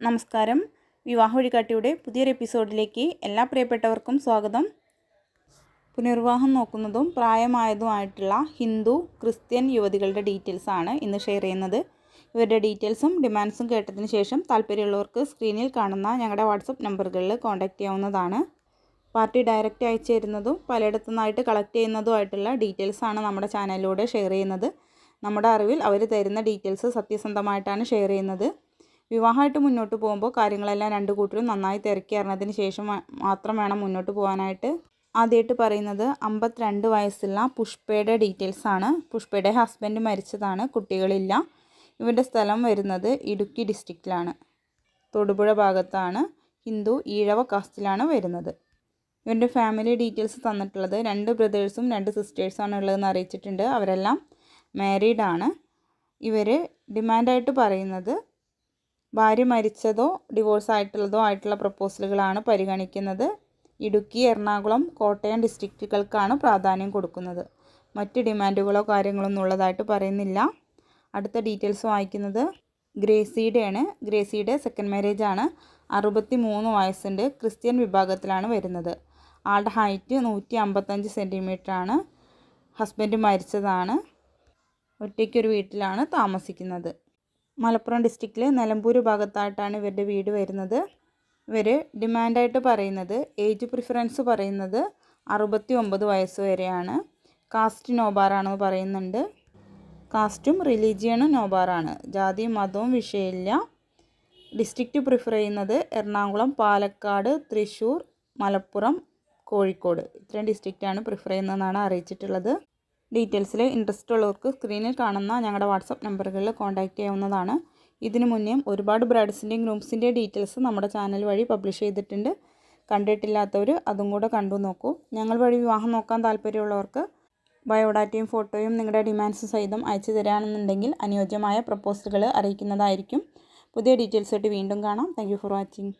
നമസ്കാരം. വിവാഹ വഴികാട്ടിയുടെ പുതിയൊരു എപ്പിസോഡിലേക്ക് എല്ലാ പ്രിയപ്പെട്ടവർക്കും സ്വാഗതം. പുനർവിവാഹം നോക്കുന്നതും പ്രായമായതുമായിട്ടുള്ള ഹിന്ദു ക്രിസ്ത്യൻ യുവതികളുടെ ഡീറ്റെയിൽസ് ആണ് ഇന്ന് ഷെയർ ചെയ്യുന്നത്. ഇവരുടെ ഡീറ്റെയിൽസും ഡിമാൻഡ്സും കേട്ടതിന് ശേഷം താല്പര്യമുള്ളവർക്ക് സ്ക്രീനിൽ കാണുന്ന ഞങ്ങളുടെ വാട്സപ്പ് നമ്പറുകളിൽ കോൺടാക്റ്റ് ചെയ്യാവുന്നതാണ്. പാർട്ടി ഡയറക്റ്റ് അയച്ചു തരുന്നതും പലയിടത്തു നിന്നായിട്ട് കളക്ട് ചെയ്യുന്നതുമായിട്ടുള്ള ഡീറ്റെയിൽസ് ആണ് നമ്മുടെ ചാനലിലൂടെ ഷെയർ ചെയ്യുന്നത്. നമ്മുടെ അറിവിൽ അവർ തരുന്ന ഡീറ്റെയിൽസ് സത്യസന്ധമായിട്ടാണ് ഷെയർ ചെയ്യുന്നത്. വിവാഹമായിട്ട് മുന്നോട്ട് പോകുമ്പോൾ കാര്യങ്ങളെല്ലാം രണ്ട് കൂട്ടരും നന്നായി തിരക്കി അറിഞ്ഞതിന് ശേഷം മാത്രം വേണം മുന്നോട്ട് പോകാനായിട്ട്. ആദ്യമായിട്ട് പറയുന്നത് അമ്പത്തിരണ്ട് വയസ്സുള്ള പുഷ്പയുടെ ഡീറ്റെയിൽസ് ആണ്. പുഷ്പയുടെ ഹസ്ബൻഡ് മരിച്ചതാണ് കുട്ടികളില്ല. ഇവരുടെ സ്ഥലം വരുന്നത് ഇടുക്കി ഡിസ്ട്രിക്റ്റിലാണ് തൊടുപുഴ ഭാഗത്താണ്. ഹിന്ദു ഈഴവ കാസ്റ്റിലാണ് വരുന്നത്. ഇവന്റെ ഫാമിലി ഡീറ്റെയിൽസ് തന്നിട്ടുള്ളത് രണ്ട് ബ്രദേഴ്സും രണ്ട് സിസ്റ്റേഴ്സാണ് ഉള്ളതെന്ന് അറിയിച്ചിട്ടുണ്ട്. അവരെല്ലാം മാരീഡാണ് ഇവർ ഡിമാൻഡായിട്ട് പറയുന്നത് ഭാര്യ മരിച്ചതോ ഡിവോഴ്സ് ആയിട്ടുള്ളതോ ആയിട്ടുള്ള പ്രപ്പോസലുകളാണ് പരിഗണിക്കുന്നത്. ഇടുക്കി എറണാകുളം കോട്ടയം ഡിസ്ട്രിക്റ്റുകൾക്കാണ് പ്രാധാന്യം കൊടുക്കുന്നത്. മറ്റ് ഡിമാൻഡുകളോ കാര്യങ്ങളൊന്നും ഉള്ളതായിട്ട് പറയുന്നില്ല. അടുത്ത ഡീറ്റെയിൽസ് വായിക്കുന്നത് ഗ്രേസിയുടെയാണ്. ഗ്രേസിയുടെ സെക്കൻഡ് മാരേജ് ആണ്. അറുപത്തി മൂന്ന് വയസ്സിന്റെ ക്രിസ്ത്യൻ വിഭാഗത്തിലാണ് വരുന്നത്. ആളുടെ ഹൈറ്റ് നൂറ്റി അമ്പത്തഞ്ച് സെന്റിമീറ്റർ ആണ്. ഹസ്ബൻഡ് മരിച്ചതാണ്. ഒറ്റയ്ക്കൊരു വീട്ടിലാണ് താമസിക്കുന്നത്. മലപ്പുറം ഡിസ്ട്രിക്റ്റിലെ നിലമ്പൂർ ഭാഗത്തായിട്ടാണ് ഇവരുടെ വീട് വരുന്നത്. ഇവർ ഡിമാൻഡായിട്ട് പറയുന്നത് ഏജ് പ്രിഫറൻസ് പറയുന്നത് അറുപത്തി ഒമ്പത് വയസ്സ് വരെയാണ്. കാസ്റ്റ് നോബാറാണെന്ന് പറയുന്നുണ്ട്. കാസ്റ്റും റിലീജിയണും നോബാറാണ്. ജാതിയും മതവും വിഷയമില്ല. ഡിസ്ട്രിക്റ്റ് പ്രിഫർ ചെയ്യുന്നത് എറണാകുളം പാലക്കാട് തൃശ്ശൂർ മലപ്പുറം കോഴിക്കോട്. ഇത്രയും ഡിസ്ട്രിക്റ്റാണ് പ്രിഫർ ചെയ്യുന്നതെന്നാണ് അറിയിച്ചിട്ടുള്ളത്. ഡീറ്റെയിൽസിൽ ഇൻട്രസ്റ്റ് ഉള്ളവർക്ക് സ്ക്രീനിൽ കാണുന്ന ഞങ്ങളുടെ വാട്സപ്പ് നമ്പറുകളിൽ കോൺടാക്റ്റ് ചെയ്യാവുന്നതാണ്. ഇതിനു മുന്നേ ഒരുപാട് ബ്രൈഡ്സിന്റെയും ഗ്രൂംസിന്റെയും ഡീറ്റെയിൽസ് നമ്മുടെ ചാനൽ വഴി പബ്ലിഷ് ചെയ്തിട്ടുണ്ട്. കണ്ടിട്ടില്ലാത്തവർ അതും കൂടെ കണ്ടു നോക്കൂ. ഞങ്ങൾ വഴി വിവാഹം നോക്കാൻ താല്പര്യമുള്ളവർക്ക് ബയോഡാറ്റയും ഫോട്ടോയും നിങ്ങളുടെ ഡിമാൻഡ്സ് സഹിതം അയച്ചു തരാണെന്നുണ്ടെങ്കിൽ അനുയോജ്യമായ പ്രപ്പോസലുകൾ അറിയിക്കുന്നതായിരിക്കും. പുതിയ ഡീറ്റെയിൽസ് ആയിട്ട് വീണ്ടും കാണാം. Thank for watching.